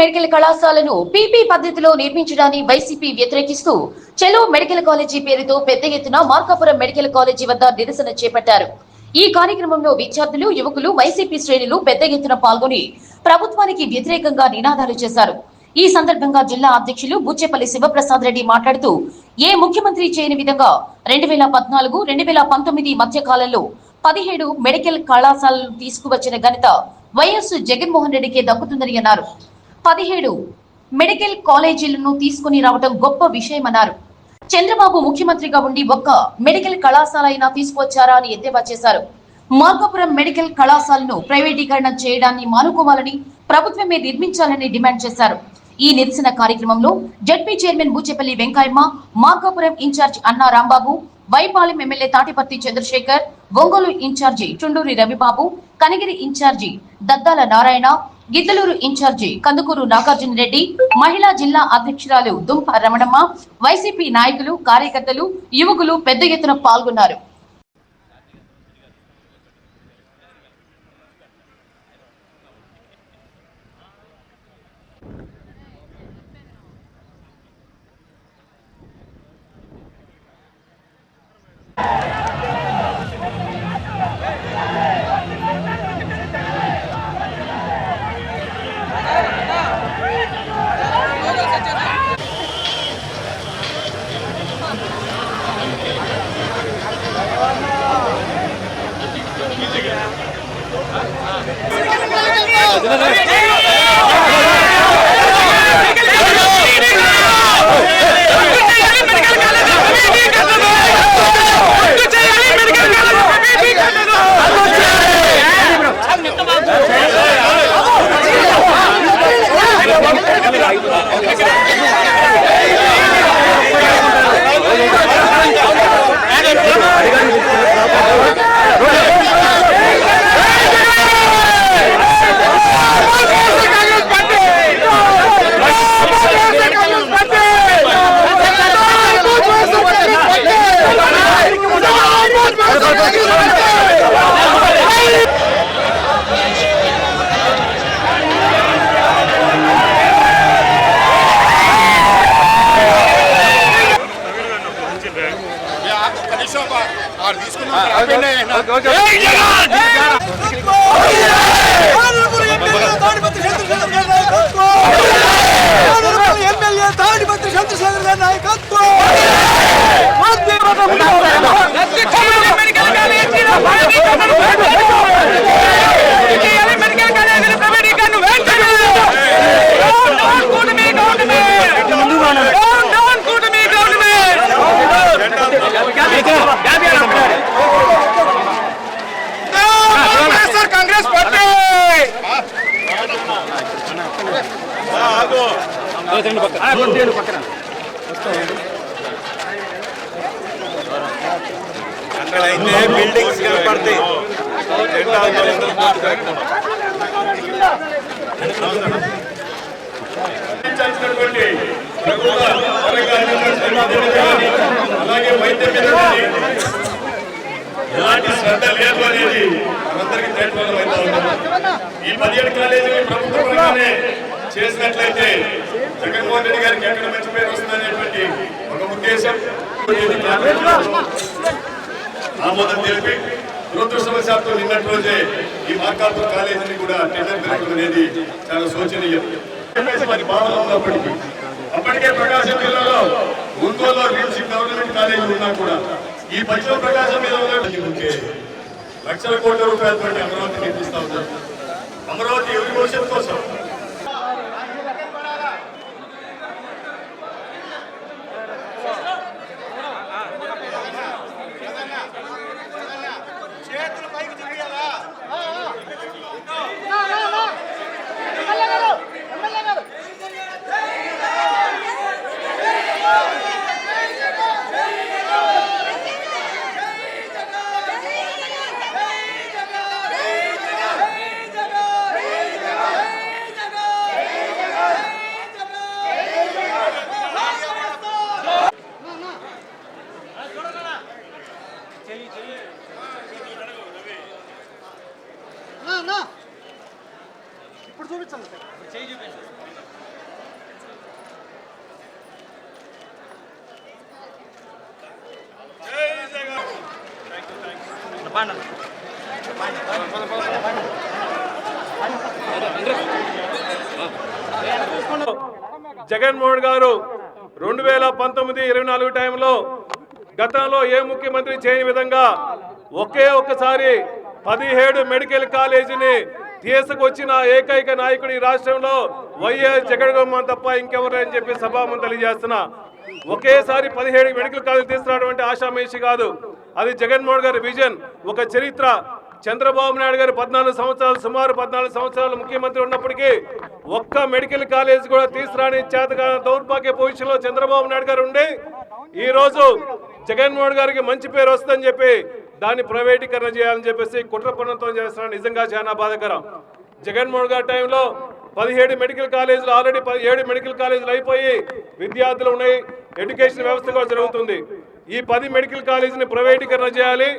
Medical కళాశాలను PP పద్ధతిలో నిర్మించడాన్ని YCP వ్యతిరేకిస్తూ చెలో మెడికల్ కాలేజీ పేరుతో పెద్ద ఎత్తున మార్కాపురం మెడికల్ కాలేజీ వద్ద నిరసన చేపట్టారు. ఈ కార్యక్రమంలో విద్యార్థులు యువకులు వైసీపీ శ్రేణులు పెద్ద ఎత్తున పాల్గొని ప్రభుత్వానికి వ్యతిరేకంగా నినాదాలు చేశారు. ఈ సందర్భంగా జిల్లా అధ్యక్షులు బుచ్చేపల్లి శివప్రసాద్ రెడ్డి మాట్లాడుతూ ఏ ముఖ్యమంత్రి చేయని విధంగా రెండు వేల పద్నాలుగు రెండు వేల పంతొమ్మిది మధ్య కాలంలో పదిహేడు మెడికల్ కళాశాలలు తీసుకువచ్చిన ఘనత వైఎస్ జగన్మోహన్ రెడ్డికే దక్కుతుందని అన్నారు. పదిహేడు మెడికల్ కాలేజీలను తీసుకుని రావడం గొప్ప విషయమన్నారు. చంద్రబాబు ముఖ్యమంత్రిగా ఉండి ఒక్క మెడికల్ కళాశాల అయినా తీసుకొచ్చారా అని ఎద్దేవా చేశారు. మార్కాపురం మెడికల్ కళాశాలను ప్రైవేటీకరణ చేయడాన్ని మానుకోవాలని ప్రభుత్వమే నిర్మించాలని డిమాండ్ చేశారు. ఈ నిరసన కార్యక్రమంలో ZP chairman Bucheppalli Venkayyamma Markapuram incharge Anna Rambabu Y Palem MLA Tatiparthi Chandrasekhar Ongole incharge Chunduri Ravibabu Kanigiri incharge Daddala Narayana Giddaluru incharge Kandukur Nagarjuna Reddy మహిళా జిల్లా అధ్యక్షురాలు దుంప రమణమ్మ వైసీపీ నాయకులు కార్యకర్తలు యువకులు పెద్ద ఎత్తున పాల్గొన్నారు. అక్కడ అయితే బిల్డింగ్స్ కనపడతాయి. అలాగే వైద్యం మీద ఎలాంటి శ్రద్ధ లేదు అనేది మనందరికీ తెలియడం ఈ పదిహేడు కాలేజీని ప్రభుత్వ చేసినట్లయితే జగన్మోహన్ రెడ్డి గారికి ఎక్కడ మంచి పేరు వస్తుందనేటువంటి ఒక ఉద్దేశం. ఆమోదం తెలిపి దురదృష్టవశాత్తు నిన్నటి రోజే ఈ మార్కాపూర్ కాలేజీని కూడా టెండర్ పెరగడం అనేది చాలా శోచనీయం. చెప్పేసి మరి భావన ఉన్నప్పటికీ అప్పటికే. ప్రకాశం జిల్లాలో ఒంగోలు రిమ్స్ గవర్నమెంట్ కాలేజీ ఉన్నా కూడా ఈ పశ్చిమ ప్రకాశం మీద ఉంటే లక్షల కోట్ల రూపాయలతో అమరావతి నిర్మిస్తా ఉన్నారు. అమరావతి ఎవరి భవిష్యత్తు కోసం జగన్మోహన్ గారు రెండు వేల పంతొమ్మిది ఇరవై నాలుగు టైంలో గతంలో ఏ ముఖ్యమంత్రి చేయని విధంగా ఒకే ఒక్కసారి పదిహేడు మెడికల్ కాలేజీని తీసుకొచ్చిన ఏకైక నాయకుడు ఈ రాష్ట్రంలో వైఎస్ జగన్మోహన్ తప్ప ఇంకెవరని చెప్పి సభాముఖం తెలియజేస్తున్నా. ఒకేసారి పదిహేడు మెడికల్ కాలేజ్ తీసుకురావడం అంటే కాదు. అది జగన్మోహన్ గారి విజన్. ఒక చరిత్ర. చంద్రబాబు నాయుడు గారు పద్నాలుగు సంవత్సరాలు సుమారు పద్నాలుగు సంవత్సరాలు ముఖ్యమంత్రి ఉన్నప్పటికీ ఒక్క మెడికల్ కాలేజ్ కూడా తీసుకురాని చేతగా దౌర్భాగ్య పొజిషన్లో చంద్రబాబు నాయుడు గారు ఉండి ఈ రోజు జగన్మోహన్ గారికి మంచి పేరు వస్తుందని చెప్పి దాన్ని ప్రైవేటీకరణ చేయాలని చెప్పేసి కుట్ర పన్నంతో చేస్తున్న నిజంగా చాలా బాధాకరం. జగన్మోహన్ గారి టైంలో పదిహేడు మెడికల్ కాలేజీలు ఆల్రెడీ పదిహేడు మెడికల్ కాలేజీలు అయిపోయి విద్యార్థులు ఉన్నాయి. ఎడ్యుకేషన్ వ్యవస్థ కూడా జరుగుతుంది. ఈ పది మెడికల్ కాలేజీని ప్రైవేటీకరణ చేయాలి.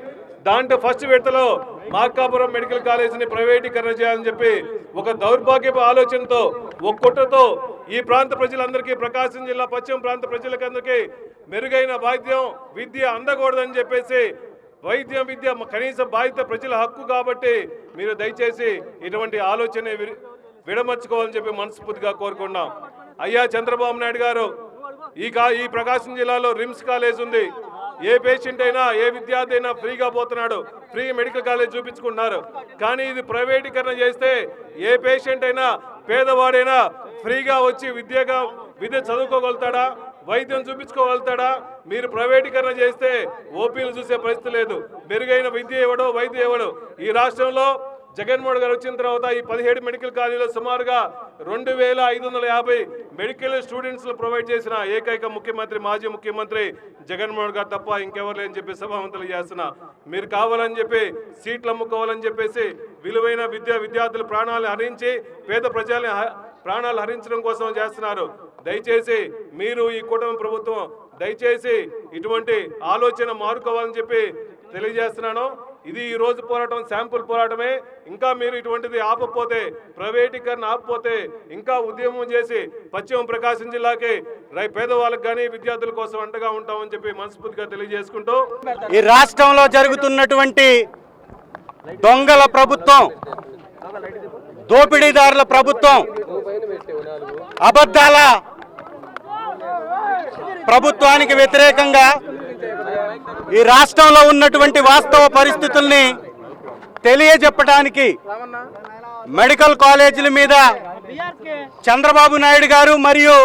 దాంట్లో ఫస్ట్ విడతలో మార్కాపురం మెడికల్ కాలేజీని ప్రైవేటీకరణ చేయాలని చెప్పి ఒక దౌర్భాగ్యపు ఆలోచనతో ఒక కుట్రతో ఈ ప్రాంత ప్రజలందరికీ ప్రకాశం జిల్లా పశ్చిమ ప్రాంత ప్రజలకందరికీ మెరుగైన వైద్యం విద్య అందకూడదని చెప్పేసి వైద్యం విద్య కనీస బాధ్యత ప్రజల హక్కు కాబట్టి మీరు దయచేసి ఇటువంటి ఆలోచన విడమర్చుకోవాలని చెప్పి మనస్ఫూర్తిగా కోరుకున్నాం అయ్యా చంద్రబాబు నాయుడు గారు ఈ కా ఈ ప్రకాశం జిల్లాలో రిమ్స్ కాలేజ్ ఉంది. ఏ పేషెంట్ అయినా ఏ విద్యార్థి అయినా ఫ్రీగా పోతున్నాడు. ఫ్రీ మెడికల్ కాలేజ్ చూపించుకుంటున్నారు. కానీ ఇది ప్రైవేటీకరణ చేస్తే ఏ పేషెంట్ అయినా పేదవాడైనా ఫ్రీగా వచ్చి విద్యగా విద్య చదువుకోగలుగుతాడా? వైద్యం చూపించుకోగలుగుతాడా? మీరు ప్రైవేటీకరణ చేస్తే ఓపీలు చూసే పరిస్థితి లేదు. మెరుగైన విద్య ఇవ్వడం వైద్యం ఇవ్వడం ఈ రాష్ట్రంలో జగన్మోహన్ గారు వచ్చిన తర్వాత ఈ పదిహేడు మెడికల్ కాలేజీలో సుమారుగా రెండు వేల ఐదు వందల యాభై మెడికల్ స్టూడెంట్స్లు ప్రొవైడ్ చేసిన ఏకైక ముఖ్యమంత్రి మాజీ ముఖ్యమంత్రి జగన్మోహన్ గారు తప్ప ఇంకెవరు లేని చెప్పి సభావంతులు చేస్తున్నా. మీరు కావాలని చెప్పి సీట్లు అమ్ముకోవాలని చెప్పేసి విలువైన విద్యా విద్యార్థుల ప్రాణాలు హరించి పేద ప్రజల్ని హ- ప్రాణాలు హరించడం కోసం చేస్తున్నారు. దయచేసి మీరు ఈ కూటమి ప్రభుత్వం దయచేసి ఇటువంటి ఆలోచన మారుకోవాలని చెప్పి తెలియజేస్తున్నాను. ఇది ఈ రోజు పోరాటం శాంపుల్ పోరాటమే. ఇంకా మీరు ఇటువంటిది ఆపకపోతే ప్రైవేటీకరణ ఆపకపోతే ఇంకా ఉద్యమం చేసి పశ్చిమ ప్రకాశం జిల్లాకి రై పేదవాళ్ళకి కానీ విద్యార్థుల కోసం అంటగా ఉంటామని చెప్పి మనస్ఫూర్తిగా తెలియజేసుకుంటూ ఈ రాష్ట్రంలో జరుగుతున్నటువంటి దొంగల ప్రభుత్వం దోపిడీదారుల ప్రభుత్వం అబద్ధాల ప్రభుత్వానికి వ్యతిరేకంగా ఈ రాష్ట్రంలో ఉన్నటువంటి వాస్తవ పరిస్థితుల్ని తెలియజెప్పడానికి మెడికల్ కాలేజీల మీద చంద్రబాబు నాయుడు గారు మరియు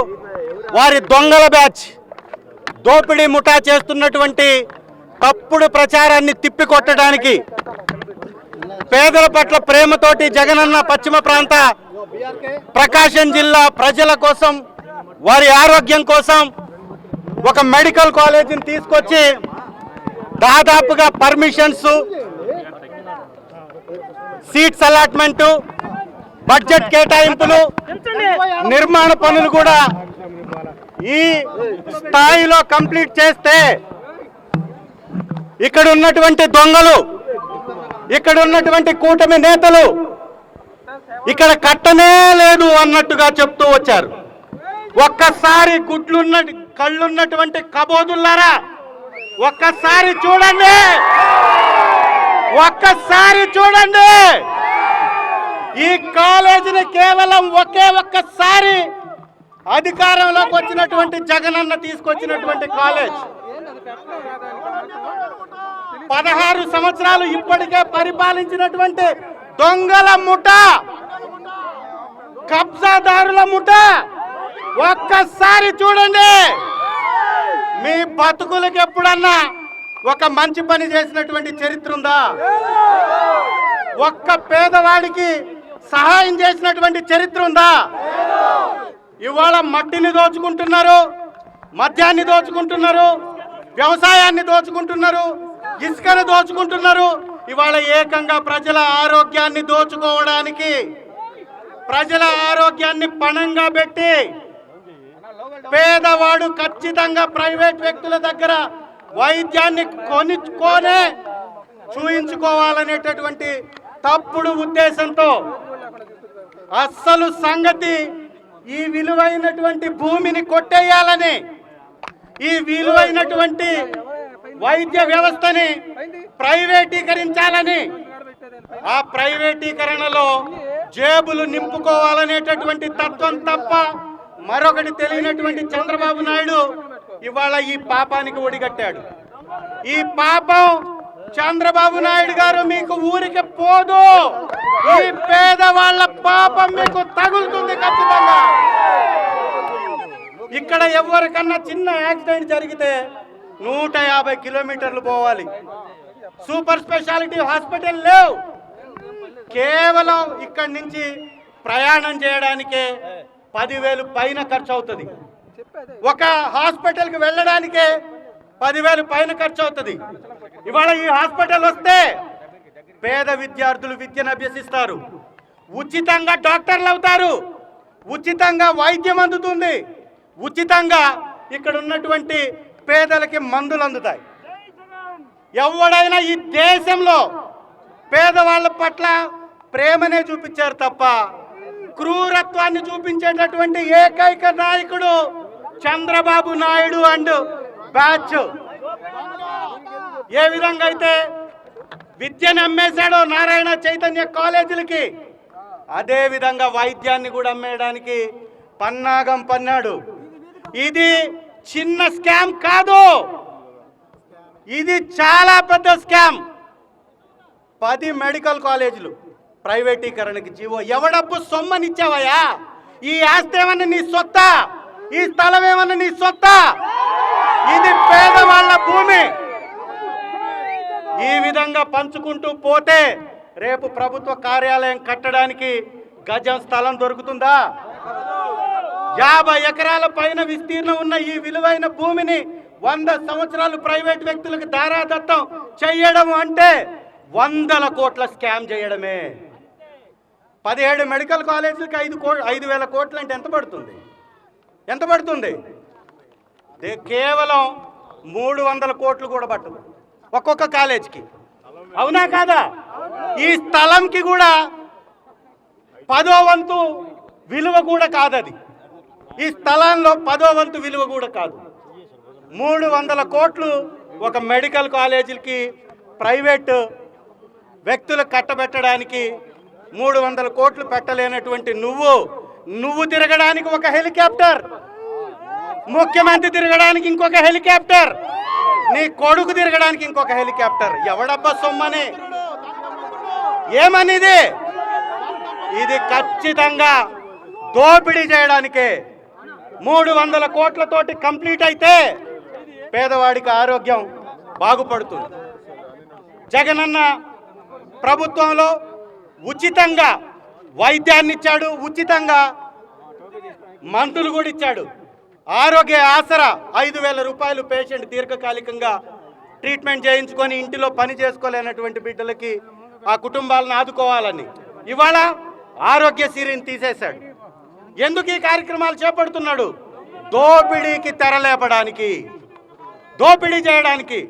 వారి దొంగల బ్యాచ్ దోపిడీ ముఠా చేస్తున్నటువంటి తప్పుడు ప్రచారాన్ని తిప్పికొట్టడానికి పేదల పట్ల ప్రేమతోటి జగనన్న పశ్చిమ ప్రాంత ప్రకాశం జిల్లా ప్రజల కోసం వారి ఆరోగ్యం కోసం ఒక మెడికల్ కాలేజీని తీసుకొచ్చి దాదాపుగా పర్మిషన్స్ సీట్స్ అలాట్మెంట్ బడ్జెట్ కేటాయింపులు నిర్మాణ పనులు కూడా ఈ స్థాయిలో కంప్లీట్ చేస్తే ఇక్కడ ఉన్నటువంటి దొంగలు ఇక్కడ ఉన్నటువంటి కూటమి నేతలు ఇక్కడ కట్టనే లేదు అన్నట్టుగా చెప్తూ వచ్చారు. ఒక్కసారి గుడ్లున్న కళ్ళున్నటువంటి కబోదుల్లారా ఒక్కసారి చూడండి. ఒక్కసారి చూడండి. ఈ కాలేజీని కేవలం ఒకే ఒక్కసారి అధికారంలోకి వచ్చినటువంటి జగనన్న తీసుకొచ్చినటువంటి కాలేజ్. పదహారు సంవత్సరాలు ఇప్పటికే పరిపాలించినటువంటి దొంగల ముఠ కబ్జాదారుల ముఠ ఒక్కసారి చూడండి. మీ బతుకులకి ఎప్పుడన్నా ఒక మంచి పని చేసినటువంటి చరిత్ర ఉందా? ఒక్క పేదవాడికి సహాయం చేసినటువంటి చరిత్ర ఉందా? ఇవాళ మట్టిని దోచుకుంటున్నారు మద్యాన్ని దోచుకుంటున్నారు వ్యవసాయాన్ని దోచుకుంటున్నారు ఇసుకను దోచుకుంటున్నారు. ఇవాళ ఏకంగా ప్రజల ఆరోగ్యాన్ని దోచుకోవడానికి ప్రజల ఆరోగ్యాన్ని పణంగా పెట్టి పేదవాడు ఖచ్చితంగా ప్రైవేట్ వ్యక్తుల దగ్గర వైద్యాన్ని కొనుక్కొనే చూయించుకోవాలనేటటువంటి తప్పుడు ఉద్దేశంతో అస్సలు సంగతి ఈ విలువైనటువంటి భూమిని కొట్టేయాలని ఈ విలువైనటువంటి వైద్య వ్యవస్థని ప్రైవేటీకరించాలని ఆ ప్రైవేటీకరణలో జేబులు నింపుకోవాలనేటటువంటి తత్వం తప్ప మరొకటి తెలియనటువంటి చంద్రబాబు నాయుడు ఇవాళ ఈ పాపానికి ఒడిగట్టాడు. ఈ పాపం చంద్రబాబు నాయుడు గారు మీకు ఊరికి పోదు. ఈ పేదవాళ్ళ పాపం మీకు తగులుతుంది ఖచ్చితంగా. ఇక్కడ ఎవరికన్నా చిన్న యాక్సిడెంట్ జరిగితే నూట యాభై కిలోమీటర్లు పోవాలి. సూపర్ స్పెషాలిటీ హాస్పిటల్ లేవు. కేవలం ఇక్కడి నుంచి ప్రయాణం చేయడానికే పదివేలు పైన ఖర్చు అవుతుంది ఒక హాస్పిటల్కి వెళ్ళడానికే పదివేలు పైన ఖర్చు అవుతుంది ఇవాళ ఈ హాస్పిటల్ వస్తే పేద విద్యార్థులు విద్యను అభ్యసిస్తారు. ఉచితంగా డాక్టర్లు అవుతారు. ఉచితంగా వైద్యం అందుతుంది. ఉచితంగా ఇక్కడ ఉన్నటువంటి పేదలకి మందులు అందుతాయి. ఎవడైనా ఈ దేశంలో పేదవాళ్ళ పట్ల ప్రేమనే చూపించారు తప్ప క్రూరత్వాన్ని చూపించేటటువంటి ఏకైక నాయకుడు చంద్రబాబు నాయుడు అండ్ బ్యాచ్. ఏ విధంగా అయితే విద్యను అమ్మేశాడో నారాయణ చైతన్య కాలేజీలకి అదే విధంగా వైద్యాన్ని కూడా అమ్మేయడానికి పన్నాగం పన్నాడు. ఇది చిన్న స్కామ్ కాదు. ఇది చాలా పెద్ద స్కామ్. పది మెడికల్ కాలేజీలు. ప్రైవేటీకరణకి జీవో. ఎవడప్పు సొమ్మనిచ్చావయ్యా? ఈ ఆస్తి ఏమన్నా నీ సొత్త? ఈ స్థలం ఏమన్నా నీ సొత్త? ఇది పేదవాళ్ళ భూమి. ఈ విధంగా పంచుకుంటూ పోతే రేపు ప్రభుత్వ కార్యాలయం కట్టడానికి గజం స్థలం దొరుకుతుందా? యాభై ఎకరాల పైన విస్తీర్ణం ఉన్న ఈ విలువైన భూమిని వంద సంవత్సరాలు ప్రైవేట్ వ్యక్తులకు దారాదత్తం చేయడం అంటే వందల కోట్ల స్కామ్ చేయడమే. పదిహేడు మెడికల్ కాలేజీలకి ఐదు కో ఐదు వేల కోట్లు అంటే ఎంత పడుతుంది? ఎంత పడుతుంది? కేవలం మూడు వందల కోట్లు కూడా పట్టదు. ఒక్కొక్క కాలేజీకి. అవునా కాదా? ఈ స్థలంకి కూడా పదో వంతు విలువ కూడా కాదది. ఈ స్థలంలో పదో వంతు విలువ కూడా కాదు. మూడు వందల కోట్లు ఒక మెడికల్ కాలేజీలకి ప్రైవేట్ వ్యక్తులు కట్టబెట్టడానికి మూడు వందల కోట్లు పెట్టలేనటువంటి నువ్వు నువ్వు తిరగడానికి ఒక హెలికాప్టర్. ముఖ్యమంత్రి తిరగడానికి ఇంకొక హెలికాప్టర్. నీ కొడుకు తిరగడానికి ఇంకొక హెలికాప్టర్. ఎవడబ్బా సొమ్మని? ఏమనిది? ఇది ఖచ్చితంగా దోపిడీ చేయడానికే. మూడు వందల కోట్లతోటి కంప్లీట్ అయితే పేదవాడికి ఆరోగ్యం బాగుపడుతుంది. జగనన్న ప్రభుత్వంలో ఉచితంగా వైద్యాన్ని ఇచ్చాడు ఉచితంగా మందులు కూడా ఇచ్చాడు. ఆరోగ్య ఆసరా ఐదు వేల రూపాయలు పేషెంట్ దీర్ఘకాలికంగా ట్రీట్మెంట్ చేయించుకొని ఇంటిలో పని చేసుకోలేనటువంటి బిడ్డలకి ఆ కుటుంబాలను ఆదుకోవాలని ఇవాళ ఆరోగ్యశ్రీని తీసేశాడు. ఎందుకు ఈ కార్యక్రమాలు చేపడుతున్నాడు? దోపిడీకి తెరలేపడానికి దోపిడీ చేయడానికి.